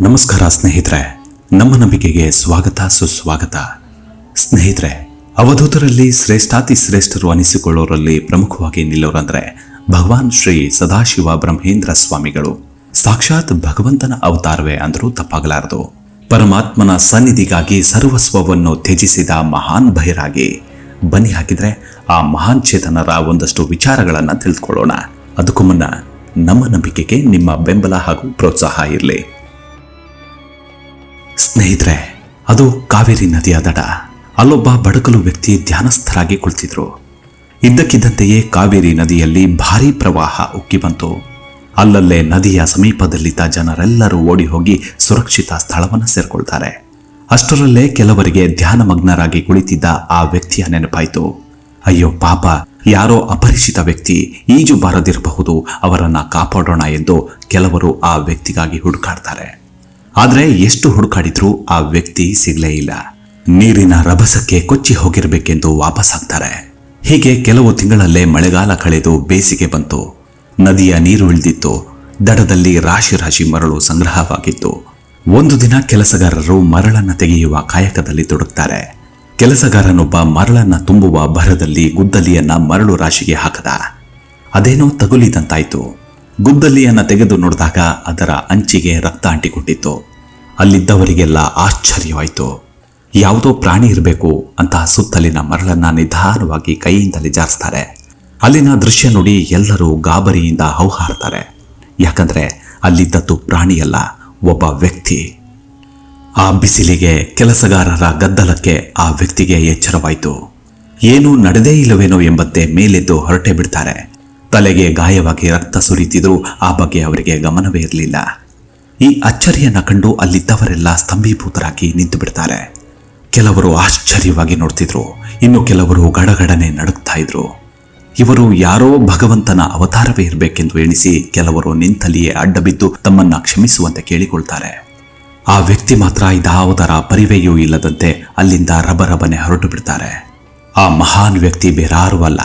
ನಮಸ್ಕಾರ ಸ್ನೇಹಿತರೆ, ನಮ್ಮ ನಂಬಿಕೆಗೆ ಸ್ವಾಗತ, ಸುಸ್ವಾಗತ. ಸ್ನೇಹಿತರೆ, ಅವಧೂತರಲ್ಲಿ ಶ್ರೇಷ್ಠಾತಿ ಶ್ರೇಷ್ಠರು ಅನಿಸಿಕೊಳ್ಳೋರಲ್ಲಿ ಪ್ರಮುಖವಾಗಿ ನಿಲ್ಲೋರಂದ್ರೆ ಭಗವಾನ್ ಶ್ರೀ ಸದಾಶಿವ ಬ್ರಹ್ಮೇಂದ್ರ ಸ್ವಾಮಿಗಳು. ಸಾಕ್ಷಾತ್ ಭಗವಂತನ ಅವತಾರವೇ ಅಂದರೂ ತಪ್ಪಾಗಲಾರದು. ಪರಮಾತ್ಮನ ಸನ್ನಿಧಿಗಾಗಿ ಸರ್ವಸ್ವವನ್ನು ತ್ಯಜಿಸಿದ ಮಹಾನ್ ಭೈರಾಗಿ ಬನ್ನಿ ಹಾಕಿದ್ರೆ ಆ ಮಹಾನ್ ಚೇತನರ ಒಂದಷ್ಟು ವಿಚಾರಗಳನ್ನು ತಿಳಿದುಕೊಳ್ಳೋಣ ಅದಕ್ಕೂ ಮುನ್ನ ನಮ್ಮ ನಂಬಿಕೆಗೆ ನಿಮ್ಮ ಬೆಂಬಲ ಹಾಗೂ ಪ್ರೋತ್ಸಾಹ ಇರಲಿ. ಸ್ನೇಹಿತರೆ, ಅದು ಕಾವೇರಿ ನದಿಯ ದಡ. ಅಲ್ಲೊಬ್ಬ ಬಡಕಲು ವ್ಯಕ್ತಿ ಧ್ಯಾನಸ್ಥರಾಗಿ ಕುಳಿತಿದ್ರು. ಇದ್ದಕ್ಕಿದ್ದಂತೆಯೇ ಕಾವೇರಿ ನದಿಯಲ್ಲಿ ಭಾರೀ ಪ್ರವಾಹ ಉಕ್ಕಿ ಬಂತು. ಅಲ್ಲಲ್ಲೇ ನದಿಯ ಸಮೀಪದಲ್ಲಿದ್ದ ಜನರೆಲ್ಲರೂ ಓಡಿ ಹೋಗಿ ಸುರಕ್ಷಿತ ಸ್ಥಳವನ್ನು ಸೇರ್ಕೊಳ್ತಾರೆ. ಅಷ್ಟರಲ್ಲೇ ಕೆಲವರಿಗೆ ಧ್ಯಾನಮಗ್ನರಾಗಿ ಕುಳಿತಿದ್ದ ಆ ವ್ಯಕ್ತಿಯ ನೆನಪಾಯಿತು. ಅಯ್ಯೋ ಪಾಪ, ಯಾರೋ ಅಪರಿಚಿತ ವ್ಯಕ್ತಿ ಈಜು ಬಾರದಿರಬಹುದು, ಅವರನ್ನ ಕಾಪಾಡೋಣ ಎಂದು ಕೆಲವರು ಆ ವ್ಯಕ್ತಿಗಾಗಿ ಹುಡುಕಾಡ್ತಾರೆ. ಆದ್ರೆ ಎಷ್ಟು ಹುಡುಕಾಡಿದ್ರೂ ಆ ವ್ಯಕ್ತಿ ಸಿಗಲೇ ಇಲ್ಲ. ನೀರಿನ ರಭಸಕ್ಕೆ ಕೊಚ್ಚಿ ಹೋಗಿರಬೇಕೆಂದು ವಾಪಸ್ ಆಗ್ತಾರೆ. ಹೀಗೆ ಕೆಲವು ತಿಂಗಳಲ್ಲೇ ಮಳೆಗಾಲ ಕಳೆದು ಬೇಸಿಗೆ ಬಂತು. ನದಿಯ ನೀರು ಇಳಿದಿತ್ತು. ದಡದಲ್ಲಿ ರಾಶಿ ರಾಶಿ ಮರಳು ಸಂಗ್ರಹವಾಗಿತ್ತು. ಒಂದು ದಿನ ಕೆಲಸಗಾರರು ಮರಳನ್ನು ತೆಗೆಯುವ ಕಾಯಕದಲ್ಲಿ ತೊಡಗ್ತಾರೆ. ಕೆಲಸಗಾರನೊಬ್ಬ ಮರಳನ್ನು ತುಂಬುವ ಭರದಲ್ಲಿ ಗುದ್ದಲಿಯನ್ನ ಮರಳು ರಾಶಿಗೆ ಹಾಕದ. ಅದೇನೋ ತಗುಲಿದಂತಾಯ್ತು. ಗುದ್ದಲಿಯನ್ನ ತೆಗೆದು ನೋಡಿದಾಗ ಅದರ ಅಂಚಿಗೆ ರಕ್ತ ಅಂಟಿಕೊಂಡಿತ್ತು. ಅಲ್ಲಿದ್ದವರಿಗೆಲ್ಲ ಆಶ್ಚರ್ಯವಾಯಿತು. ಯಾವುದೋ ಪ್ರಾಣಿ ಇರಬೇಕು ಅಂತ ಸುತ್ತಲಿನ ಮರಳನ್ನ ನಿಧಾನವಾಗಿ ಕೈಯಿಂದಲೇ ಜಾರಿಸ್ತಾರೆ. ಅಲ್ಲಿನ ದೃಶ್ಯ ನೋಡಿ ಎಲ್ಲರೂ ಗಾಬರಿಯಿಂದ ಹೌಹಾರ್ತಾರೆ. ಯಾಕಂದ್ರೆ ಅಲ್ಲಿದ್ದದ್ದು ಪ್ರಾಣಿಯಲ್ಲ, ಒಬ್ಬ ವ್ಯಕ್ತಿ. ಆ ಬಿಸಿಲಿಗೆ ಕೆಲಸಗಾರರ ಗದ್ದಲಕ್ಕೆ ಆ ವ್ಯಕ್ತಿಗೆ ಎಚ್ಚರವಾಯಿತು. ಏನೂ ನಡೆದೇ ಇಲ್ಲವೇನೋ ಎಂಬಂತೆ ಮೇಲೆದ್ದು ಹೊರಟೆ ಬಿಡ್ತಾರೆ. ತಲೆಗೆ ಗಾಯವಾಗಿ ರಕ್ತ ಸುರಿತಿದ್ರೂ ಆ ಬಗ್ಗೆ ಅವರಿಗೆ ಗಮನವೇ ಇರಲಿಲ್ಲ. ಈ ಅಚ್ಚರಿಯನ್ನು ಕಂಡು ಅಲ್ಲಿದ್ದವರೆಲ್ಲ ಸ್ತಂಭೀಭೂತರಾಗಿ ನಿಂತು ಬಿಡ್ತಾರೆ. ಕೆಲವರು ಆಶ್ಚರ್ಯವಾಗಿ ನೋಡ್ತಿದ್ರು. ಇನ್ನು ಕೆಲವರು ಗಡಗಡನೆ ನಡುಕ್ತಾ ಇದ್ರು. ಇವರು ಯಾರೋ ಭಗವಂತನ ಅವತಾರವೇ ಇರಬೇಕೆಂದು ಎಣಿಸಿ ಕೆಲವರು ನಿಂತಲ್ಲಿಯೇ ಅಡ್ಡಬಿದ್ದು ತಮ್ಮನ್ನ ಕ್ಷಮಿಸುವಂತೆ ಕೇಳಿಕೊಳ್ತಾರೆ. ಆ ವ್ಯಕ್ತಿ ಮಾತ್ರ ಇದಾವುದರ ಪರಿವೆಯೂ ಇಲ್ಲದಂತೆ ಅಲ್ಲಿಂದ ರಬರಬನೆ ಹೊರಟು ಬಿಡ್ತಾರೆ. ಆ ಮಹಾನ್ ವ್ಯಕ್ತಿ ಬೇರಾರು ಅಲ್ಲ.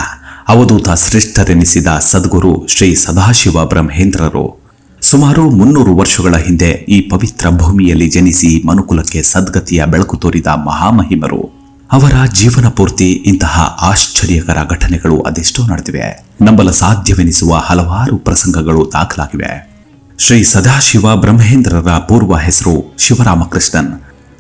ಅವಧೂತ ಶ್ರೇಷ್ಠರೆನಿಸಿದ ಸದ್ಗುರು ಶ್ರೀ ಸದಾಶಿವ ಬ್ರಹ್ಮೇಂದ್ರರು. ಸುಮಾರು ಮುನ್ನೂರು ವರ್ಷಗಳ ಹಿಂದೆ ಈ ಪವಿತ್ರ ಭೂಮಿಯಲ್ಲಿ ಜನಿಸಿ ಮನುಕುಲಕ್ಕೆ ಸದ್ಗತಿಯ ಬೆಳಕು ತೋರಿದ ಮಹಾಮಹಿಮರು, ಅವರ ಜೀವನ ಪೂರ್ತಿ ಇಂತಹ ಆಶ್ಚರ್ಯಕರ ಘಟನೆಗಳು ಅದೆಷ್ಟೋ ನಡೆದಿವೆ. ನಂಬಲ ಸಾಧ್ಯವೆನಿಸುವ ಹಲವಾರು ಪ್ರಸಂಗಗಳು ದಾಖಲಾಗಿವೆ. ಶ್ರೀ ಸದಾಶಿವ ಬ್ರಹ್ಮೇಂದ್ರರ ಪೂರ್ವ ಹೆಸರು ಶಿವರಾಮಕೃಷ್ಣನ್,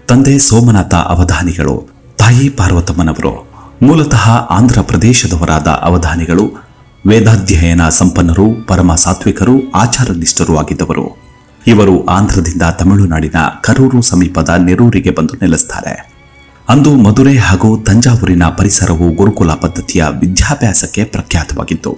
ತಂದೆ ಸೋಮನಾಥ ಅವಧಾನಿಗಳು, ತಾಯಿ ಪಾರ್ವತಮ್ಮನವರು, ಮೂಲತಃ ಆಂಧ್ರ ಪ್ರದೇಶದವರಾದ ಅವಧಾನಿಗಳು ವೇದಾಧ್ಯಯನ ಸಂಪನ್ನರು, ಪರಮ ಸಾತ್ವಿಕರು, ಆಚಾರನಿಷ್ಠರೂ ಆಗಿದ್ದವರು. ಇವರು ಆಂಧ್ರದಿಂದ ತಮಿಳುನಾಡಿನ ಕರೂರು ಸಮೀಪದ ನೆರೂರಿಗೆ ಬಂದು ನೆಲೆಸ್ತಾರೆ. ಅಂದು ಮಧುರೆ ಹಾಗೂ ತಂಜಾವೂರಿನ ಪರಿಸರವು ಗುರುಕುಲ ಪದ್ಧತಿಯ ವಿದ್ಯಾಭ್ಯಾಸಕ್ಕೆ ಪ್ರಖ್ಯಾತವಾಗಿತ್ತು.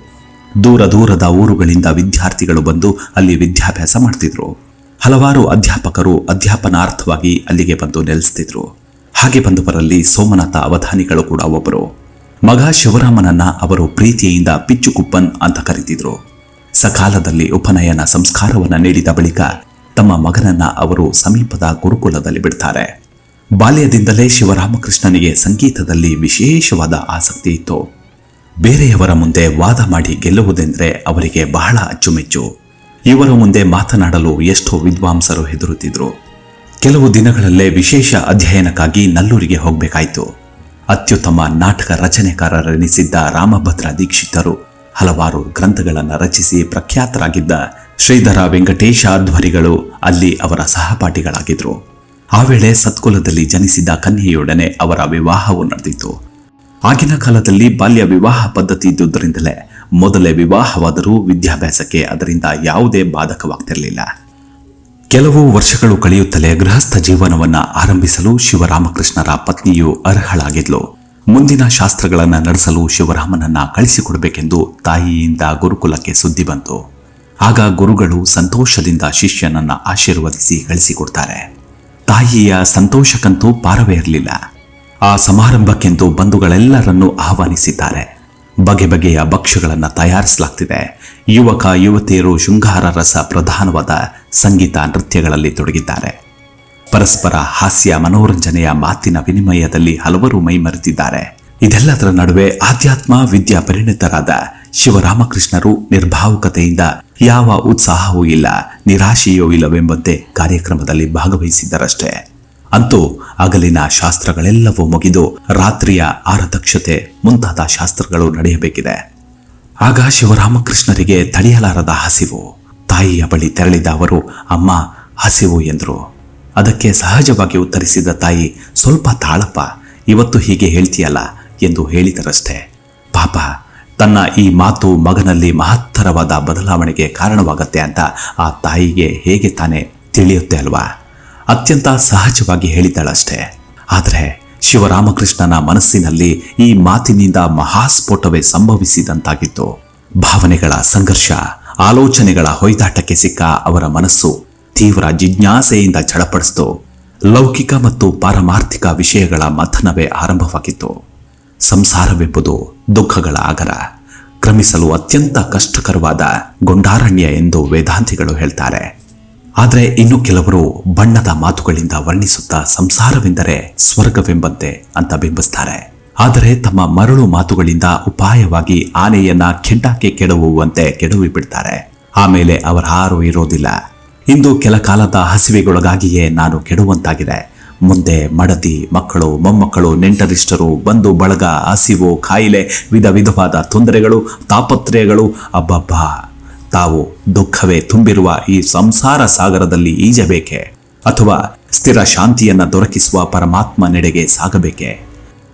ದೂರ ದೂರದ ಊರುಗಳಿಂದ ವಿದ್ಯಾರ್ಥಿಗಳು ಬಂದು ಅಲ್ಲಿ ವಿದ್ಯಾಭ್ಯಾಸ ಮಾಡ್ತಿದ್ರು. ಹಲವಾರು ಅಧ್ಯಾಪಕರು ಅಧ್ಯಾಪನಾರ್ಥವಾಗಿ ಅಲ್ಲಿಗೆ ಬಂದು ನೆಲೆಸ್ತಿದ್ರು. ಹಾಗೆ ಬಂದವರಲ್ಲಿ ಸೋಮನಾಥ ಅವಧಾನಿಗಳು ಕೂಡ ಒಬ್ಬರು. ಮಗ ಶಿವರಾಮನನ್ನ ಅವರು ಪ್ರೀತಿಯಿಂದ ಪಿಚ್ಚುಕುಪ್ಪನ್ ಅಂತ ಕರೀತಿದ್ರು. ಸಕಾಲದಲ್ಲಿ ಉಪನಯನ ಸಂಸ್ಕಾರವನ್ನ ನೀಡಿದ ಬಳಿಕ ತಮ್ಮ ಮಗನನ್ನ ಅವರು ಸಮೀಪದ ಗುರುಕುಲದಲ್ಲಿ ಬಿಡ್ತಾರೆ. ಬಾಲ್ಯದಿಂದಲೇ ಶಿವರಾಮಕೃಷ್ಣನಿಗೆ ಸಂಗೀತದಲ್ಲಿ ವಿಶೇಷವಾದ ಆಸಕ್ತಿ ಇತ್ತು. ಬೇರೆಯವರ ಮುಂದೆ ವಾದ ಮಾಡಿ ಗೆಲ್ಲುವುದೆಂದರೆ ಅವರಿಗೆ ಬಹಳ ಅಚ್ಚುಮೆಚ್ಚು. ಇವರ ಮುಂದೆ ಮಾತನಾಡಲು ಎಷ್ಟೋ ವಿದ್ವಾಂಸರು ಹೆದರುತ್ತಿದ್ರು. ಕೆಲವು ದಿನಗಳಲ್ಲೇ ವಿಶೇಷ ಅಧ್ಯಯನಕ್ಕಾಗಿ ನಲ್ಲೂರಿಗೆ ಹೋಗಬೇಕಾಯಿತು. ಅತ್ಯುತ್ತಮ ನಾಟಕ ರಚನೆಕಾರರೆನಿಸಿದ್ದ ರಾಮಭದ್ರ ದೀಕ್ಷಿತರು ಹಲವಾರು ಗ್ರಂಥಗಳನ್ನು ರಚಿಸಿ ಪ್ರಖ್ಯಾತರಾಗಿದ್ದ ಶ್ರೀಧರ ವೆಂಕಟೇಶಾಧ್ವರಿಗಳು ಅಲ್ಲಿ ಅವರ ಸಹಪಾಠಿಗಳಾಗಿದ್ದರು ಆ ವೇಳೆ ಸತ್ಕುಲದಲ್ಲಿ ಜನಿಸಿದ ಕನ್ಯೆಯೊಡನೆ ಅವರ ವಿವಾಹವು ನಡೆದಿತ್ತು. ಆಗಿನ ಕಾಲದಲ್ಲಿ ಬಾಲ್ಯ ವಿವಾಹ ಪದ್ಧತಿ ಇದ್ದುದರಿಂದಲೇ ಮೊದಲೇ ವಿವಾಹವಾದರೂ ವಿದ್ಯಾಭ್ಯಾಸಕ್ಕೆ ಅದರಿಂದ ಯಾವುದೇ ಬಾಧಕವಾಗ್ತಿರಲಿಲ್ಲ. ಕೆಲವು ವರ್ಷಗಳು ಕಳೆಯುತ್ತಲೇ ಗೃಹಸ್ಥ ಜೀವನವನ್ನ ಆರಂಭಿಸಲು ಶಿವರಾಮಕೃಷ್ಣರ ಪತ್ನಿಯು ಅರ್ಹಳಾಗಿದ್ಲು. ಮುಂದಿನ ಶಾಸ್ತ್ರಗಳನ್ನ ನಡೆಸಲು ಶಿವರಾಮನನ್ನ ಕಳಿಸಿಕೊಡಬೇಕೆಂದು ತಾಯಿಯಿಂದ ಗುರುಕುಲಕ್ಕೆ ಸುದ್ದಿ ಬಂತು. ಆಗ ಗುರುಗಳು ಸಂತೋಷದಿಂದ ಶಿಷ್ಯನನ್ನ ಆಶೀರ್ವದಿಸಿ ಕಳಿಸಿಕೊಡ್ತಾರೆ. ತಾಯಿಯ ಸಂತೋಷಕ್ಕಂತೂ ಪಾರವೇ ಇರಲಿಲ್ಲ. ಆ ಸಮಾರಂಭಕ್ಕೆಂದು ಬಂಧುಗಳೆಲ್ಲರನ್ನೂ ಆಹ್ವಾನಿಸಿದ್ದಾರೆ. ಬಗೆ ಬಗೆಯ ಭಕ್ಷ್ಯಗಳನ್ನು ತಯಾರಿಸಲಾಗ್ತಿದೆ. ಯುವಕ, ಯುವತಿಯರು ಶೃಂಗಾರ ರಸ ಪ್ರಧಾನವಾದ ಸಂಗೀತ ನೃತ್ಯಗಳಲ್ಲಿ ತೊಡಗಿದ್ದಾರೆ. ಪರಸ್ಪರ ಹಾಸ್ಯ ಮನೋರಂಜನೆಯ ಮಾತಿನ ವಿನಿಮಯದಲ್ಲಿ ಹಲವರು ಮೈಮರೆತಿದ್ದಾರೆ ಇದೆಲ್ಲದರ ನಡುವೆ ಆಧ್ಯಾತ್ಮ ವಿದ್ಯಾ ಪರಿಣಿತರಾದ ಶಿವರಾಮಕೃಷ್ಣರು ನಿರ್ಭಾವುಕತೆಯಿಂದ ಯಾವ ಉತ್ಸಾಹವೂ ಇಲ್ಲ, ನಿರಾಶೆಯೂ ಇಲ್ಲವೆಂಬಂತೆ ಕಾರ್ಯಕ್ರಮದಲ್ಲಿ ಭಾಗವಹಿಸಿದ್ದರಷ್ಟೇ. ಅಂತೂ ಹಗಲಿನ ಶಾಸ್ತ್ರಗಳೆಲ್ಲವೂ ಮುಗಿದು ರಾತ್ರಿಯ ಆರದಕ್ಷತೆ ಮುಂತಾದ ಶಾಸ್ತ್ರಗಳು ನಡೆಯಬೇಕಿದೆ. ಆಗ ಶಿವರಾಮಕೃಷ್ಣರಿಗೆ ತಡೆಯಲಾರದ ಹಸಿವು, ತಾಯಿಯ ಬಳಿ ತೆರಳಿದ ಅವರು, ಅಮ್ಮ, ಹಸಿವು ಎಂದರು. ಅದಕ್ಕೆ ಸಹಜವಾಗಿ ಉತ್ತರಿಸಿದ ತಾಯಿ, ಸ್ವಲ್ಪ ತಾಳಪ್ಪ, ಇವತ್ತು ಹೀಗೆ ಹೇಳ್ತೀಯಲ್ಲ ಎಂದು ಹೇಳಿದರಷ್ಟೇ. ಪಾಪ, ತನ್ನ ಈ ಮಾತು ಮಗನಲ್ಲಿ ಮಹತ್ತರವಾದ ಬದಲಾವಣೆಗೆ ಕಾರಣವಾಗತ್ತೆ ಅಂತ ಆ ತಾಯಿಗೆ ಹೇಗೆ ತಾನೇ ತಿಳಿಯುತ್ತೆ ಅಲ್ವಾ? ಅತ್ಯಂತ ಸಹಜವಾಗಿ ಹೇಳಿದ್ದಾಳಷ್ಟೆ ಆದರೆ ಶಿವರಾಮಕೃಷ್ಣನ ಮನಸ್ಸಿನಲ್ಲಿ ಈ ಮಾತಿನಿಂದ ಮಹಾಸ್ಫೋಟವೇ ಸಂಭವಿಸಿದಂತಾಗಿತ್ತು. ಭಾವನೆಗಳ ಸಂಘರ್ಷ, ಆಲೋಚನೆಗಳ ಹೊಯ್ದಾಟಕ್ಕೆ ಸಿಕ್ಕ ಅವರ ಮನಸ್ಸು ತೀವ್ರ ಜಿಜ್ಞಾಸೆಯಿಂದ ಝಳಪಡಿಸಿತು ಲೌಕಿಕ ಮತ್ತು ಪಾರಮಾರ್ಥಿಕ ವಿಷಯಗಳ ಮಥನವೇ ಆರಂಭವಾಗಿತ್ತು. ಸಂಸಾರವೆಂಬುದು ದುಃಖಗಳ ಆಗರ, ಕ್ರಮಿಸಲು ಅತ್ಯಂತ ಕಷ್ಟಕರವಾದ ಗೊಂಡಾರಣ್ಯ ಎಂದು ವೇದಾಂತಿಗಳು ಹೇಳ್ತಾರೆ. ಆದರೆ ಇನ್ನು ಕೆಲವರು ಬಣ್ಣದ ಮಾತುಗಳಿಂದ ವರ್ಣಿಸುತ್ತಾ ಸಂಸಾರವೆಂದರೆ ಸ್ವರ್ಗವೆಂಬಂತೆ ಅಂತ ಬಿಂಬಿಸ್ತಾರೆ. ಆದರೆ ತಮ್ಮ ಮರಳು ಮಾತುಗಳಿಂದ ಉಪಾಯವಾಗಿ ಆನೆಯನ್ನ ಕೆಂಡಕ್ಕೆ ಕೆಡವುವಂತೆ ಕೆಡವಿ ಬಿಡ್ತಾರೆ. ಆಮೇಲೆ ಅವರಾರೂ ಇರೋದಿಲ್ಲ. ಇಂದು ಕೆಲ ಕಾಲದ ಹಸಿವೆಗೊಳಗಾಗಿಯೇ ನಾನು ಕೆಡುವಂತಾಗಿದೆ. ಮುಂದೆ ಮಡದಿ, ಮಕ್ಕಳು, ಮೊಮ್ಮಕ್ಕಳು, ನೆಂಟರಿಷ್ಟರು, ಬಂಧು, ಬಳಗ, ಹಸಿವು ಕಾಯಿಲೆ ವಿಧ ವಿಧವಾದ ತೊಂದರೆಗಳು, ತಾಪತ್ರಯಗಳು, ಅಬ್ಬಬ್ಬಾ. ತಾವು ದುಃಖವೇ ತುಂಬಿರುವ ಈ ಸಂಸಾರ ಸಾಗರದಲ್ಲಿ ಈಜಬೇಕೆ? ಅಥವಾ ಸ್ಥಿರ ಶಾಂತಿಯನ್ನ ದೊರಕಿಸುವ ಪರಮಾತ್ಮ ನೆಡೆಗೆ ಸಾಗಬೇಕೆ?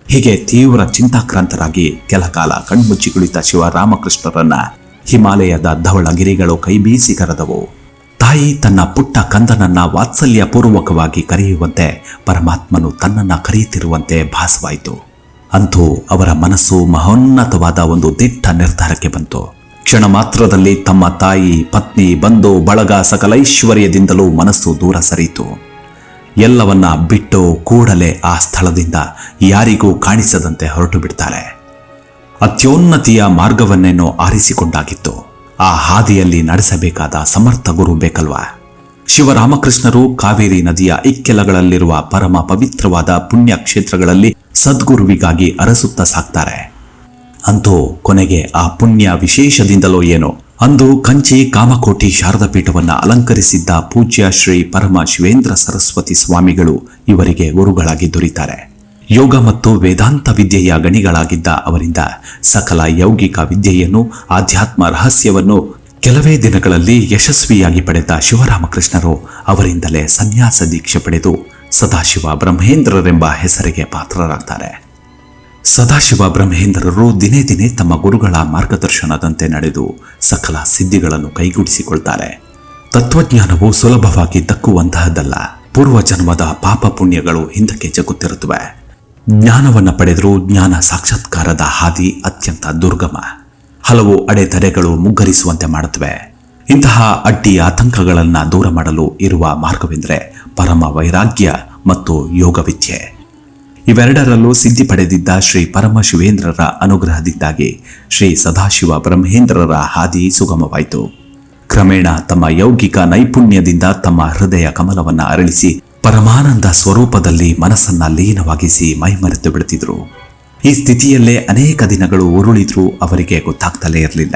ಹೀಗೆ ತೀವ್ರ ಚಿಂತಾಕ್ರಾಂತರಾಗಿ ಕೆಲ ಕಾಲ ಕಣ್ಮುಚ್ಚಿ ಕುಳಿತ ಶಿವರಾಮಕೃಷ್ಣರನ್ನ ಹಿಮಾಲಯದ ಧವಳಗಿರಿಗಳು ಕೈಬೀಸಿ ಕರೆದವು. ತಾಯಿ ತನ್ನ ಪುಟ್ಟ ಕಂದನನ್ನ ವಾತ್ಸಲ್ಯ ಪೂರ್ವಕವಾಗಿ ಕರೆಯುವಂತೆ ಪರಮಾತ್ಮನು ತನ್ನನ್ನ ಕರೆಯುತ್ತಿರುವಂತೆ ಭಾಸವಾಯಿತು. ಅಂತೂ ಅವರ ಮನಸ್ಸು ಮಹೋನ್ನತವಾದ ಒಂದು ದಿಟ್ಟ ನಿರ್ಧಾರಕ್ಕೆ ಬಂತು. ಕ್ಷಣ ಮಾತ್ರದಲ್ಲಿ ತಮ್ಮ ತಾಯಿ, ಪತ್ನಿ, ಬಂಧು, ಬಳಗ ಸಕಲೈಶ್ವರ್ಯದಿಂದಲೂ ಮನಸ್ಸು ದೂರ ಸರಿಯಿತು. ಎಲ್ಲವನ್ನ ಬಿಟ್ಟು ಕೂಡಲೇ ಆ ಸ್ಥಳದಿಂದ ಯಾರಿಗೂ ಕಾಣಿಸದಂತೆ ಹೊರಟು ಬಿಡ್ತಾರೆ ಅತ್ಯೋನ್ನತಿಯ ಮಾರ್ಗವನ್ನೇನೋ ಆರಿಸಿಕೊಂಡಾಗಿತ್ತು. ಆ ಹಾದಿಯಲ್ಲಿ ನಡೆಸಬೇಕಾದ ಸಮರ್ಥ ಗುರು ಬೇಕಲ್ವಾ? ಶಿವರಾಮಕೃಷ್ಣರು ಕಾವೇರಿ ನದಿಯ ಇಕ್ಕೆಲಗಳಲ್ಲಿರುವ ಪರಮ ಪವಿತ್ರವಾದ ಪುಣ್ಯ ಕ್ಷೇತ್ರಗಳಲ್ಲಿ ಸದ್ಗುರುವಿಗಾಗಿ ಅರಸುತ್ತಾ ಸಾಕ್ತಾರೆ. ಅಂತೂ ಕೊನೆಗೆ ಆ ಪುಣ್ಯ ವಿಶೇಷದಿಂದಲೋ ಏನೋ. ಅಂದು ಕಂಚಿ ಕಾಮಕೋಟಿ ಶಾರದಾ ಪೀಠವನ್ನ ಅಲಂಕರಿಸಿದ್ದ ಪೂಜ್ಯ ಶ್ರೀ ಪರಮ ಶಿವೇಂದ್ರ ಸರಸ್ವತಿ ಸ್ವಾಮಿಗಳು ಇವರಿಗೆ ಗುರುಗಳಾಗಿ ದೊರೀತಾರೆ. ಯೋಗ ಮತ್ತು ವೇದಾಂತ ವಿದ್ಯೆಯ ಗಣಿಗಳಾಗಿದ್ದ ಅವರಿಂದ ಸಕಲ ಯೌಗಿಕ ವಿದ್ಯೆಯನ್ನು, ಆಧ್ಯಾತ್ಮ ರಹಸ್ಯವನ್ನು ಕೆಲವೇ ದಿನಗಳಲ್ಲಿ ಯಶಸ್ವಿಯಾಗಿ ಪಡೆದ ಶಿವರಾಮಕೃಷ್ಣರು ಅವರಿಂದಲೇ ಸನ್ಯಾಸ ದೀಕ್ಷೆ ಪಡೆದು ಸದಾಶಿವ ಬ್ರಹ್ಮೇಂದ್ರರೆಂಬ ಹೆಸರಿಗೆ ಪಾತ್ರರಾಗ್ತಾರೆ. ಸದಾಶಿವ ಬ್ರಹ್ಮೇಂದ್ರರು ದಿನೇ ದಿನೇ ತಮ್ಮ ಗುರುಗಳ ಮಾರ್ಗದರ್ಶನದಂತೆ ನಡೆದು ಸಕಲ ಸಿದ್ಧಿಗಳನ್ನು ಕೈಗೂಡಿಸಿಕೊಳ್ತಾರೆ. ತತ್ವಜ್ಞಾನವು ಸುಲಭವಾಗಿ ದಕ್ಕುವಂತಹದ್ದಲ್ಲ. ಪೂರ್ವ ಜನ್ಮದ ಪಾಪ ಪುಣ್ಯಗಳು ಹಿಂದಕ್ಕೆ ಜಗುತ್ತಿರುತ್ತವೆ. ಜ್ಞಾನವನ್ನು ಪಡೆದರೂ ಜ್ಞಾನ ಸಾಕ್ಷಾತ್ಕಾರದ ಹಾದಿ ಅತ್ಯಂತ ದುರ್ಗಮ. ಹಲವು ಅಡೆತಡೆಗಳು ಮುಗ್ಗರಿಸುವಂತೆ ಮಾಡುತ್ತವೆ. ಇಂತಹ ಅಡ್ಡಿ ಆತಂಕಗಳನ್ನು ದೂರ ಮಾಡಲು ಇರುವ ಮಾರ್ಗವೆಂದರೆ ಪರಮ ವೈರಾಗ್ಯ ಮತ್ತು ಯೋಗ ವಿದ್ಯೆ ಇವೆರಡರಲ್ಲೂ ಸಿದ್ಧಿ ಪಡೆದಿದ್ದ ಶ್ರೀ ಪರಮಶಿವೇಂದ್ರರ ಅನುಗ್ರಹದಿಂದಾಗಿ ಶ್ರೀ ಸದಾಶಿವ ಬ್ರಹ್ಮೇಂದ್ರರ ಹಾದಿ ಸುಗಮವಾಯಿತು. ಕ್ರಮೇಣ ತಮ್ಮ ಯೌಗಿಕ ನೈಪುಣ್ಯದಿಂದ ತಮ್ಮ ಹೃದಯ ಕಮಲವನ್ನು ಅರಳಿಸಿ ಪರಮಾನಂದ ಸ್ವರೂಪದಲ್ಲಿ ಮನಸ್ಸನ್ನ ಲೀನವಾಗಿಸಿ ಮೈಮರೆತು ಬಿಡುತ್ತಿದ್ರು. ಈ ಸ್ಥಿತಿಯಲ್ಲೇ ಅನೇಕ ದಿನಗಳು ಉರುಳಿದ್ರೂ ಅವರಿಗೆ ಗೊತ್ತಾಗ್ತಲೇ ಇರಲಿಲ್ಲ.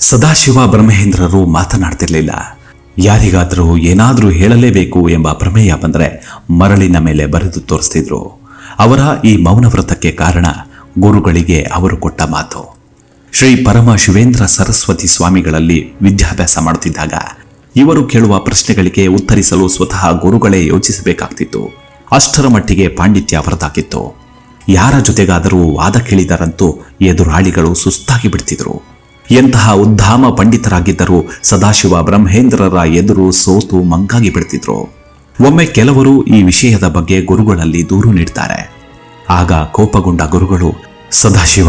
ಸದಾಶಿವ ಬ್ರಹ್ಮೇಂದ್ರರು ಮಾತನಾಡ್ತಿರ್ಲಿಲ್ಲ. ಯಾರಿಗಾದರೂ ಏನಾದರೂ ಹೇಳಲೇಬೇಕು ಎಂಬ ಪ್ರಮೇಯ ಬಂದರೆ ಮರಳಿನ ಮೇಲೆ ಬರೆದು ತೋರಿಸ್ತಿದ್ರು. ಅವರ ಈ ಮೌನವ್ರತಕ್ಕೆ ಕಾರಣ ಗುರುಗಳಿಗೆ ಅವರು ಕೊಟ್ಟ ಮಾತು. ಶ್ರೀ ಪರಮ ಶಿವೇಂದ್ರ ಸರಸ್ವತಿ ಸ್ವಾಮಿಗಳಲ್ಲಿ ವಿದ್ಯಾಭ್ಯಾಸ ಮಾಡುತ್ತಿದ್ದಾಗ ಇವರು ಕೇಳುವ ಪ್ರಶ್ನೆಗಳಿಗೆ ಉತ್ತರಿಸಲು ಸ್ವತಃ ಗುರುಗಳೇ ಯೋಚಿಸಬೇಕಾಗ್ತಿತ್ತು. ಅಷ್ಟರ ಮಟ್ಟಿಗೆ ಪಾಂಡಿತ್ಯ ಹೊರತಾಕಿತ್ತು ಯಾರ ಜೊತೆಗಾದರೂ ವಾದ ಕೇಳಿದರಂತೂ ಎದುರಾಳಿಗಳು ಸುಸ್ತಾಗಿ ಬಿಡ್ತಿದ್ರು. ಎಂತಹ ಉದ್ದಾಮ ಪಂಡಿತರಾಗಿದ್ದರೂ ಸದಾಶಿವ ಬ್ರಹ್ಮೇಂದ್ರರ ಎದುರು ಸೋತು ಮಂಕಾಗಿ ಬಿಡ್ತಿದ್ರು. ಒಮ್ಮೆ ಕೆಲವರು ಈ ವಿಷಯದ ಬಗ್ಗೆ ಗುರುಗಳಲ್ಲಿ ದೂರು ನೀಡ್ತಾರೆ. ಆಗ ಕೋಪಗೊಂಡ ಗುರುಗಳು, ಸದಾಶಿವ,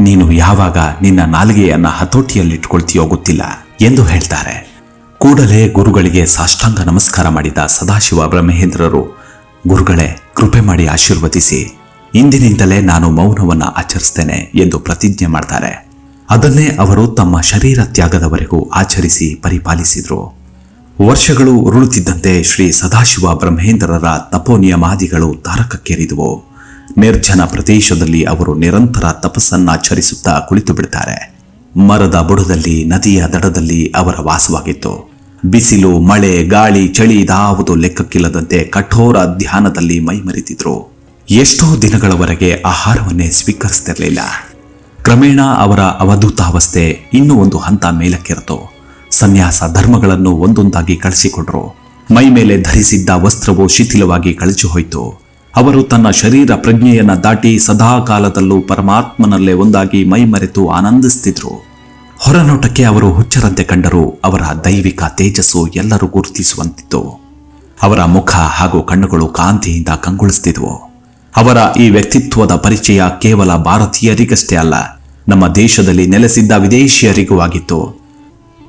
ನೀನು ಯಾವಾಗ ನಿನ್ನ ನಾಲಿಗೆಯನ್ನ ಹತೋಟಿಯಲ್ಲಿಟ್ಕೊಳ್ತೀಯೋ ಗೊತ್ತಿಲ್ಲ ಎಂದು ಹೇಳ್ತಾರೆ. ಕೂಡಲೇ ಗುರುಗಳಿಗೆ ಸಾಷ್ಟಾಂಗ ನಮಸ್ಕಾರ ಮಾಡಿದ ಸದಾಶಿವ ಬ್ರಹ್ಮೇಂದ್ರರು, ಗುರುಗಳೇ, ಕೃಪೆ ಮಾಡಿ ಆಶೀರ್ವದಿಸಿ. ಇಂದಿನಿಂದಲೇ ನಾನು ಮೌನವನ್ನ ಆಚರಿಸ್ತೇನೆ ಎಂದು ಪ್ರತಿಜ್ಞೆ ಮಾಡ್ತಾರೆ. ಅದನ್ನೇ ಅವರು ತಮ್ಮ ಶರೀರ ತ್ಯಾಗದವರೆಗೂ ಆಚರಿಸಿ ಪರಿಪಾಲಿಸಿದರು. ವರ್ಷಗಳು ಉರುಳುತ್ತಿದ್ದಂತೆ ಶ್ರೀ ಸದಾಶಿವ ಬ್ರಹ್ಮೇಂದ್ರರ ತಪೋನಿಯಮಾದಿಗಳು ತಾರಕಕ್ಕೇರಿದುವು. ನಿರ್ಜನ ಪ್ರದೇಶದಲ್ಲಿ ಅವರು ನಿರಂತರ ತಪಸ್ಸನ್ನಾಚರಿಸುತ್ತಾ ಕುಳಿತು ಬಿಡುತ್ತಾರೆ ಮರದ ಬುಡದಲ್ಲಿ, ನದಿಯ ದಡದಲ್ಲಿ ಅವರ ವಾಸವಾಗಿತ್ತು. ಬಿಸಿಲು, ಮಳೆ, ಗಾಳಿ, ಚಳಿ ಇದಾವುದು ಲೆಕ್ಕಕ್ಕಿಲ್ಲದಂತೆ ಕಠೋರ ಧ್ಯಾನದಲ್ಲಿ ಮೈಮರೆತಿದ್ರು. ಎಷ್ಟೋ ದಿನಗಳವರೆಗೆ ಆಹಾರವನ್ನೇ ಸ್ವೀಕರಿಸ್ತಿರ್ಲಿಲ್ಲ. ಕ್ರಮೇಣ ಅವರ ಅವಧೂತಾವಸ್ಥೆ ಇನ್ನೂ ಒಂದು ಹಂತ ಮೇಲಕ್ಕೆರೆತು. ಸನ್ಯಾಸ ಧರ್ಮಗಳನ್ನು ಒಂದೊಂದಾಗಿ ಕಳಿಸಿಕೊಡ್ರು ಮೈ ಮೇಲೆ ಧರಿಸಿದ್ದ ವಸ್ತ್ರವು ಶಿಥಿಲವಾಗಿ ಕಳಚಿ ಹೋಯಿತು ಅವರು ತನ್ನ ಶರೀರ ಪ್ರಜ್ಞೆಯನ್ನ ದಾಟಿ ಸದಾ ಕಾಲದಲ್ಲೂ ಪರಮಾತ್ಮನಲ್ಲೇ ಒಂದಾಗಿ ಮೈ ಮರೆತು ಆನಂದಿಸ್ತಿದ್ರು. ಹೊರನೋಟಕ್ಕೆ ಅವರು ಹುಚ್ಚರಂತೆ ಕಂಡರು ಅವರ ದೈವಿಕ ತೇಜಸ್ಸು ಎಲ್ಲರೂ ಗುರುತಿಸುವಂತಿತ್ತು. ಅವರ ಮುಖ ಹಾಗೂ ಕಣ್ಣುಗಳು ಕಾಂತಿಯಿಂದ ಕಂಗೊಳಿಸ್ತಿದ್ವು. ಅವರ ಈ ವ್ಯಕ್ತಿತ್ವದ ಪರಿಚಯ ಕೇವಲ ಭಾರತೀಯರಿಗಷ್ಟೇ ಅಲ್ಲ, ನಮ್ಮ ದೇಶದಲ್ಲಿ ನೆಲೆಸಿದ್ದ ವಿದೇಶಿಯರಿಗೂ ಆಗಿತ್ತು.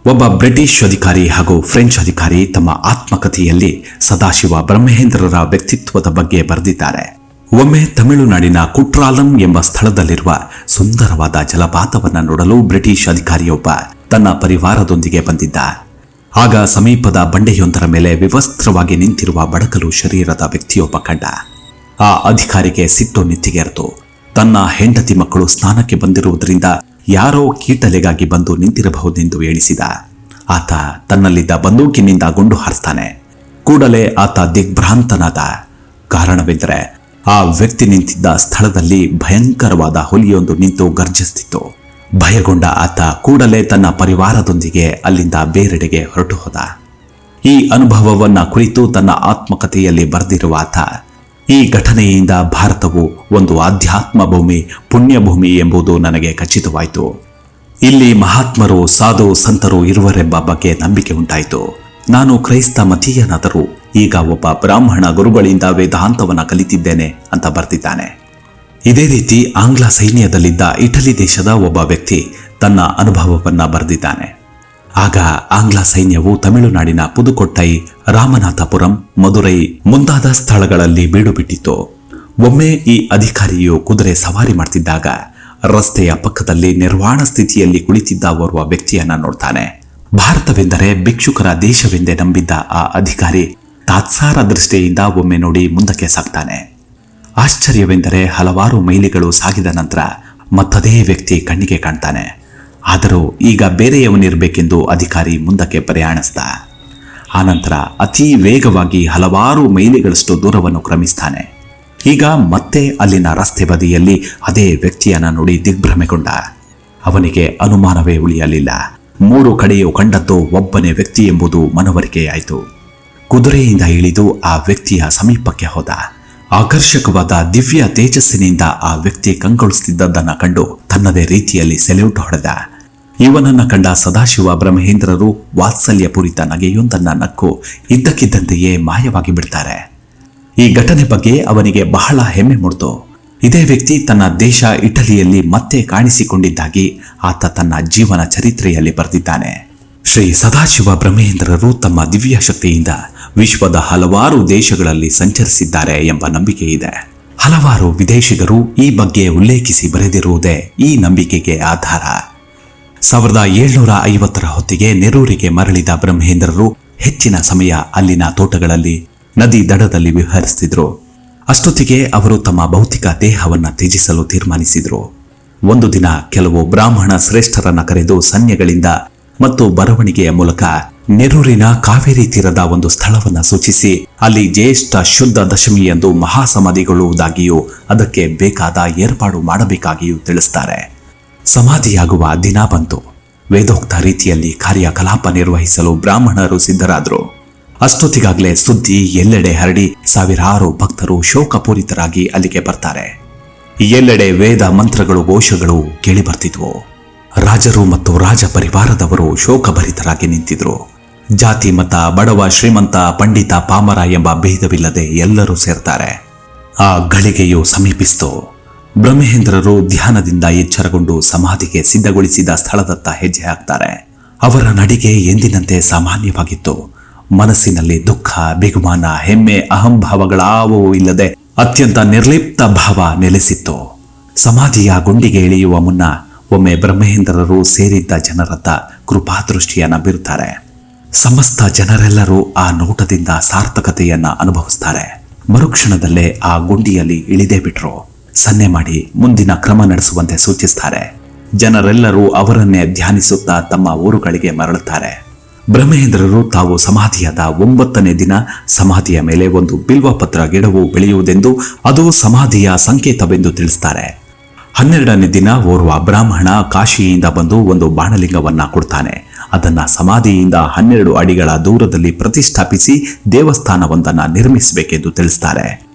ಒಬ್ಬ ಬ್ರಿಟಿಷ್ ಅಧಿಕಾರಿ ಹಾಗೂ ಫ್ರೆಂಚ್ ಅಧಿಕಾರಿ ತಮ್ಮ ಆತ್ಮಕಥೆಯಲ್ಲಿ ಸದಾಶಿವ ಬ್ರಹ್ಮೇಂದ್ರರ ವ್ಯಕ್ತಿತ್ವದ ಬಗ್ಗೆ ಬರೆದಿದ್ದಾರೆ. ಒಮ್ಮೆ ತಮಿಳುನಾಡಿನ ಕುಟ್ರಾಲಂ ಎಂಬ ಸ್ಥಳದಲ್ಲಿರುವ ಸುಂದರವಾದ ಜಲಪಾತವನ್ನು ನೋಡಲು ಬ್ರಿಟಿಷ್ ಅಧಿಕಾರಿಯೊಬ್ಬ ತನ್ನ ಪರಿವಾರದೊಂದಿಗೆ ಬಂದಿದ್ದ. ಆಗ ಸಮೀಪದ ಬಂಡೆಯೊಂದರ ಮೇಲೆ ವಿವಸ್ತ್ರವಾಗಿ ನಿಂತಿರುವ ಬಡಕಲು ಶರೀರದ ವ್ಯಕ್ತಿಯೊಬ್ಬ ಕಂಡ. ಆ ಅಧಿಕಾರಿಗೆ ಸಿಟ್ಟು ನೆತ್ತಿಗೇರಿತು ತನ್ನ ಹೆಂಡತಿ ಮಕ್ಕಳು ಸ್ನಾನಕ್ಕೆ ಬಂದಿರುವುದರಿಂದ ಯಾರೋ ಕೀಟಲೆಗಾಗಿ ಬಂದು ನಿಂತಿರಬಹುದೆಂದು ಎಣಿಸಿದ. ಆತ ತನ್ನಲ್ಲಿದ್ದ ಬಂದೂಕಿನಿಂದ ಗುಂಡು ಹಾರಿಸ್ತಾನೆ. ಕೂಡಲೇ ಆತ ದಿಗ್ಭ್ರಾಂತನಾದ. ಕಾರಣವೆಂದರೆ ಆ ವ್ಯಕ್ತಿ ನಿಂತಿದ್ದ ಸ್ಥಳದಲ್ಲಿ ಭಯಂಕರವಾದ ಹುಲಿಯೊಂದು ನಿಂತು ಗರ್ಜಿಸ್ತಿತ್ತು. ಭಯಗೊಂಡ ಆತ ಕೂಡಲೇ ತನ್ನ ಪರಿವಾರದೊಂದಿಗೆ ಅಲ್ಲಿಂದ ಬೇರೆಡೆಗೆ ಹೊರಟು ಹೋದ ಈ ಅನುಭವವನ್ನ ಕುರಿತು ತನ್ನ ಆತ್ಮಕಥೆಯಲ್ಲಿ ಬರೆದಿರುವ ಆತ ಈ ಘಟನೆಯಿಂದ ಭಾರತವು ಒಂದು ಆಧ್ಯಾತ್ಮ ಭೂಮಿ ಪುಣ್ಯಭೂಮಿ ಎಂಬುದು ನನಗೆ ಖಚಿತವಾಯಿತು. ಇಲ್ಲಿ ಮಹಾತ್ಮರು, ಸಾಧು, ಸಂತರು ಇರುವರೆಂಬ ಬಗ್ಗೆ ನಂಬಿಕೆ ಉಂಟಾಯಿತು. ನಾನು ಕ್ರೈಸ್ತ ಮತೀಯನಾದರೂ ಈಗ ಒಬ್ಬ ಬ್ರಾಹ್ಮಣ ಗುರುಗಳಿಂದ ವೇದಾಂತವನ್ನು ಕಲಿತಿದ್ದೇನೆ ಅಂತ ಬರ್ತಿದ್ದಾನೆ ಇದೇ ರೀತಿ ಆಂಗ್ಲ ಸೈನ್ಯದಲ್ಲಿದ್ದ ಇಟಲಿ ದೇಶದ ಒಬ್ಬ ವ್ಯಕ್ತಿ ತನ್ನ ಅನುಭವವನ್ನು ಬರೆದಿದ್ದಾನೆ. ಆಗ ಆಂಗ್ಲ ಸೈನ್ಯವು ತಮಿಳುನಾಡಿನ ಪುದುಕೊಟ್ಟೈ, ರಾಮನಾಥಪುರಂ ಮದುರೈ ಮುಂತಾದ ಸ್ಥಳಗಳಲ್ಲಿ ಬೀಡು ಬಿಟ್ಟಿತ್ತು ಒಮ್ಮೆ ಈ ಅಧಿಕಾರಿಯು ಕುದುರೆ ಸವಾರಿ ಮಾಡ್ತಿದ್ದಾಗ ರಸ್ತೆಯ ಪಕ್ಕದಲ್ಲಿ ನಿರ್ವಾಣ ಸ್ಥಿತಿಯಲ್ಲಿ ಕುಳಿತಿದ್ದ ಓರ್ವ ವ್ಯಕ್ತಿಯನ್ನ ನೋಡ್ತಾನೆ. ಭಾರತವೆಂದರೆ ಭಿಕ್ಷುಕರ ದೇಶವೆಂದೇ ನಂಬಿದ್ದ ಆ ಅಧಿಕಾರಿ ತಾತ್ಸಾರ ದೃಷ್ಟಿಯಿಂದ ಒಮ್ಮೆ ನೋಡಿ ಮುಂದಕ್ಕೆ ಸಾಗ್ತಾನೆ. ಆಶ್ಚರ್ಯವೆಂದರೆ ಹಲವಾರು ಮೈಲಿಗಳು ಸಾಗಿದ ನಂತರ ಮತ್ತದೇ ವ್ಯಕ್ತಿ ಕಣ್ಣಿಗೆ ಕಾಣ್ತಾನೆ. ಆದರೂ ಈಗ ಬೇರೆಯವನಿರಬೇಕೆಂದು ಅಧಿಕಾರಿ ಮುಂದಕ್ಕೆ ಪ್ರಯಾಣಿಸ್ದ. ಆನಂತರ ಅತಿ ವೇಗವಾಗಿ ಹಲವಾರು ಮೈಲಿಗಳಷ್ಟು ದೂರವನ್ನು ಕ್ರಮಿಸ್ತಾನೆ. ಈಗ ಮತ್ತೆ ಅಲ್ಲಿನ ರಸ್ತೆ ಬದಿಯಲ್ಲಿ ಅದೇ ವ್ಯಕ್ತಿಯನ್ನ ನೋಡಿ ದಿಗ್ಭ್ರಮೆಗೊಂಡ. ಅವನಿಗೆ ಅನುಮಾನವೇ ಉಳಿಯಲಿಲ್ಲ. ಮೂರು ಕಡೆಯೂ ಕಂಡದ್ದು ಒಬ್ಬನೇ ವ್ಯಕ್ತಿ ಎಂಬುದು ಮನವರಿಕೆಯಾಯಿತು. ಕುದುರೆಯಿಂದ ಇಳಿದು ಆ ವ್ಯಕ್ತಿಯ ಸಮೀಪಕ್ಕೆ ಹೋದ. ಆಕರ್ಷಕವಾದ ದಿವ್ಯ ತೇಜಸ್ಸಿನಿಂದ ಆ ವ್ಯಕ್ತಿ ಕಂಗೊಳಿಸುತ್ತಿದ್ದದ್ದನ್ನ ಕಂಡು ತನ್ನದೇ ರೀತಿಯಲ್ಲಿ ಸೆಲ್ಯೂಟ್ ಹೊಡೆದ. ಇವನನ್ನ ಕಂಡ ಸದಾಶಿವ ಬ್ರಹ್ಮೇಂದ್ರರು ವಾತ್ಸಲ್ಯಪೂರಿತ ನಗೆಯೊಂದನ್ನ ನಕ್ಕು ಇದ್ದಕ್ಕಿದ್ದಂತೆಯೇ ಮಾಯವಾಗಿ ಬಿಡ್ತಾರೆ. ಈ ಘಟನೆ ಬಗ್ಗೆ ಅವನಿಗೆ ಬಹಳ ಹೆಮ್ಮೆ ಮೂಡ್ತು. ಇದೇ ವ್ಯಕ್ತಿ ತನ್ನ ದೇಶ ಇಟಲಿಯಲ್ಲಿ ಮತ್ತೆ ಕಾಣಿಸಿಕೊಂಡಿದ್ದಾಗಿ ಆತ ತನ್ನ ಜೀವನ ಚರಿತ್ರೆಯಲ್ಲಿ ಬರೆದಿದ್ದಾನೆ. ಶ್ರೀ ಸದಾಶಿವ ಬ್ರಹ್ಮೇಂದ್ರರು ತಮ್ಮ ದಿವ್ಯ ಶಕ್ತಿಯಿಂದ ವಿಶ್ವದ ಹಲವಾರು ದೇಶಗಳಲ್ಲಿ ಸಂಚರಿಸಿದ್ದಾರೆ ಎಂಬ ನಂಬಿಕೆ ಇದೆ. ಹಲವಾರು ವಿದೇಶಿಗರು ಈ ಬಗ್ಗೆ ಉಲ್ಲೇಖಿಸಿ ಬರೆದಿರುವುದೇ ಈ ನಂಬಿಕೆಗೆ ಆಧಾರ. ಸಾವಿರದ ಏಳ್ನೂರ ಐವತ್ತರ ಹೊತ್ತಿಗೆ ನೆರೂರಿಗೆ ಮರಳಿದ ಬ್ರಹ್ಮೇಂದ್ರರು ಹೆಚ್ಚಿನ ಸಮಯ ಅಲ್ಲಿನ ತೋಟಗಳಲ್ಲಿ ನದಿ ದಡದಲ್ಲಿ ವಿಹರಿಸ್ತಿದ್ರು. ಅಷ್ಟೊತ್ತಿಗೆ ಅವರು ತಮ್ಮ ಭೌತಿಕ ದೇಹವನ್ನು ತ್ಯಜಿಸಲು ತೀರ್ಮಾನಿಸಿದ್ರು. ಒಂದು ದಿನ ಕೆಲವು ಬ್ರಾಹ್ಮಣ ಶ್ರೇಷ್ಠರನ್ನ ಕರೆದು ಸನ್ಯಗಳಿಂದ ಮತ್ತು ಬರವಣಿಗೆಯ ಮೂಲಕ ನೆರೂರಿನ ಕಾವೇರಿ ತೀರದ ಒಂದು ಸ್ಥಳವನ್ನು ಸೂಚಿಸಿ, ಅಲ್ಲಿ ಜ್ಯೇಷ್ಠ ಶುದ್ಧ ದಶಮಿಯಂದು ಮಹಾಸಮಾಧಿಗೊಳ್ಳುವುದಾಗಿಯೂ ಅದಕ್ಕೆ ಬೇಕಾದ ಏರ್ಪಾಡು ಮಾಡಬೇಕಾಗಿಯೂ ತಿಳಿಸ್ತಾರೆ. ಸಮಾಧಿಯಾಗುವ ದಿನ ಬಂತು. ವೇದೋಕ್ತ ರೀತಿಯಲ್ಲಿ ಕಾರ್ಯಕಲಾಪ ನಿರ್ವಹಿಸಲು ಬ್ರಾಹ್ಮಣರು ಸಿದ್ಧರಾದರು. ಅಷ್ಟೊತ್ತಿಗಾಗಲೇ ಸುದ್ದಿ ಎಲ್ಲೆಡೆ ಹರಡಿ ಸಾವಿರಾರು ಭಕ್ತರು ಶೋಕಪೂರಿತರಾಗಿ ಅಲ್ಲಿಗೆ ಬರ್ತಾರೆ. ಎಲ್ಲೆಡೆ ವೇದ ಮಂತ್ರಗಳು, ಘೋಷಗಳು ಕೇಳಿಬರ್ತಿದ್ವು ರಾಜರು ಮತ್ತು ರಾಜ ಪರಿವಾರದವರು ಶೋಕಭರಿತರಾಗಿ ನಿಂತಿದ್ರು. ಜಾತಿ ಮತ, ಬಡವ, ಶ್ರೀಮಂತ, ಪಂಡಿತ, ಪಾಮರ ಎಂಬ ಭೇದವಿಲ್ಲದೆ ಎಲ್ಲರೂ ಸೇರ್ತಾರೆ. ಆ ಗಳಿಗೆಯು ಸಮೀಪಿಸಿತು. ಬ್ರಹ್ಮೇಂದ್ರರು ಧ್ಯಾನದಿಂದ ಎಚ್ಚರಗೊಂಡು ಸಮಾಧಿಗೆ ಸಿದ್ಧಗೊಳಿಸಿದ ಸ್ಥಳದತ್ತ ಹೆಜ್ಜೆ ಹಾಕ್ತಾರೆ. ಅವರ ನಡಿಗೆ ಎಂದಿನಂತೆ ಸಾಮಾನ್ಯವಾಗಿತ್ತು. ಮನಸ್ಸಿನಲ್ಲಿ ದುಃಖ, ಬಿಗುಮಾನ, ಹೆಮ್ಮೆ, ಅಹಂಭಾವಗಳಾವೂ ಇಲ್ಲದೆ ಅತ್ಯಂತ ನಿರ್ಲಿಪ್ತ ಭಾವ ನೆಲೆಸಿತ್ತು. ಸಮಾಧಿಯ ಗುಂಡಿಗೆ ಇಳಿಯುವ ಮುನ್ನ ಒಮ್ಮೆ ಬ್ರಹ್ಮೇಂದ್ರರು ಸೇರಿದ್ದ ಜನರತ್ತ ಕೃಪಾದೃಷ್ಟಿಯನ್ನ ಬೀರುತ್ತಾರೆ ಸಮಸ್ತ ಜನರೆಲ್ಲರೂ ಆ ನೋಟದಿಂದ ಸಾರ್ಥಕತೆಯನ್ನ ಅನುಭವಿಸ್ತಾರೆ. ಮರುಕ್ಷಣದಲ್ಲೇ ಆ ಗುಂಡಿಯಲ್ಲಿ ಇಳಿದೇ ಬಿಟ್ರು. ಸನ್ನೆ ಮಾಡಿ ಮುಂದಿನ ಕ್ರಮ ನಡೆಸುವಂತೆ ಸೂಚಿಸ್ತಾರೆ. ಜನರೆಲ್ಲರೂ ಅವರನ್ನೇ ಧ್ಯಾನಿಸುತ್ತಾ ತಮ್ಮ ಊರುಗಳಿಗೆ ಮರಳುತ್ತಾರೆ. ಬ್ರಹ್ಮೇಂದ್ರರು ತಾವು ಸಮಾಧಿಯಾದ ಒಂಬತ್ತನೇ ದಿನ ಸಮಾಧಿಯ ಮೇಲೆ ಒಂದು ಬಿಲ್ವಪತ್ರ ಗಿಡವು ಬೆಳೆಯುವುದೆಂದು ಅದು ಸಮಾಧಿಯ ಸಂಕೇತವೆಂದು ತಿಳಿಸ್ತಾರೆ. ಹನ್ನೆರಡನೇ ದಿನ ಓರ್ವ ಬ್ರಾಹ್ಮಣ ಕಾಶಿಯಿಂದ ಬಂದು ಒಂದು ಬಾಣಲಿಂಗವನ್ನ ಕೊಡ್ತಾನೆ. ಅದನ್ನ ಸಮಾಧಿಯಿಂದ ಹನ್ನೆರಡು ಅಡಿಗಳ ದೂರದಲ್ಲಿ ಪ್ರತಿಷ್ಠಾಪಿಸಿ ದೇವಸ್ಥಾನವೊಂದನ್ನು ನಿರ್ಮಿಸಬೇಕೆಂದು ತಿಳಿಸ್ತಾರೆ.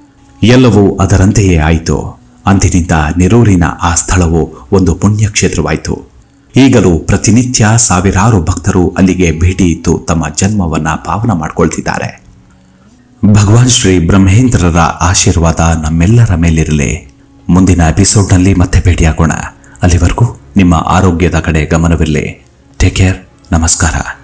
ಎಲ್ಲವೂ ಅದರಂತೆಯೇ ಆಯಿತು. ಅಂದಿನಿಂದ ನಿರೂರಿನ ಆ ಸ್ಥಳವು ಒಂದು ಪುಣ್ಯಕ್ಷೇತ್ರವಾಯಿತು. ಈಗಲೂ ಪ್ರತಿನಿತ್ಯ ಸಾವಿರಾರು ಭಕ್ತರು ಅಲ್ಲಿಗೆ ಭೇಟಿ ಇತ್ತು ತಮ್ಮ ಜನ್ಮವನ್ನ ಪಾವನ ಮಾಡ್ಕೊಳ್ತಿದ್ದಾರೆ. ಭಗವಾನ್ ಶ್ರೀ ಬ್ರಹ್ಮೇಂದ್ರರ ಆಶೀರ್ವಾದ ನಮ್ಮೆಲ್ಲರ ಮೇಲಿರಲಿ. ಮುಂದಿನ ಎಪಿಸೋಡ್ನಲ್ಲಿ ಮತ್ತೆ ಭೇಟಿಯಾಗೋಣ. ಅಲ್ಲಿವರೆಗೂ ನಿಮ್ಮ ಆರೋಗ್ಯದ ಕಡೆ ಗಮನವಿರಲಿ. ಟೇಕ್ ಕೇರ್ ನಮಸ್ಕಾರ.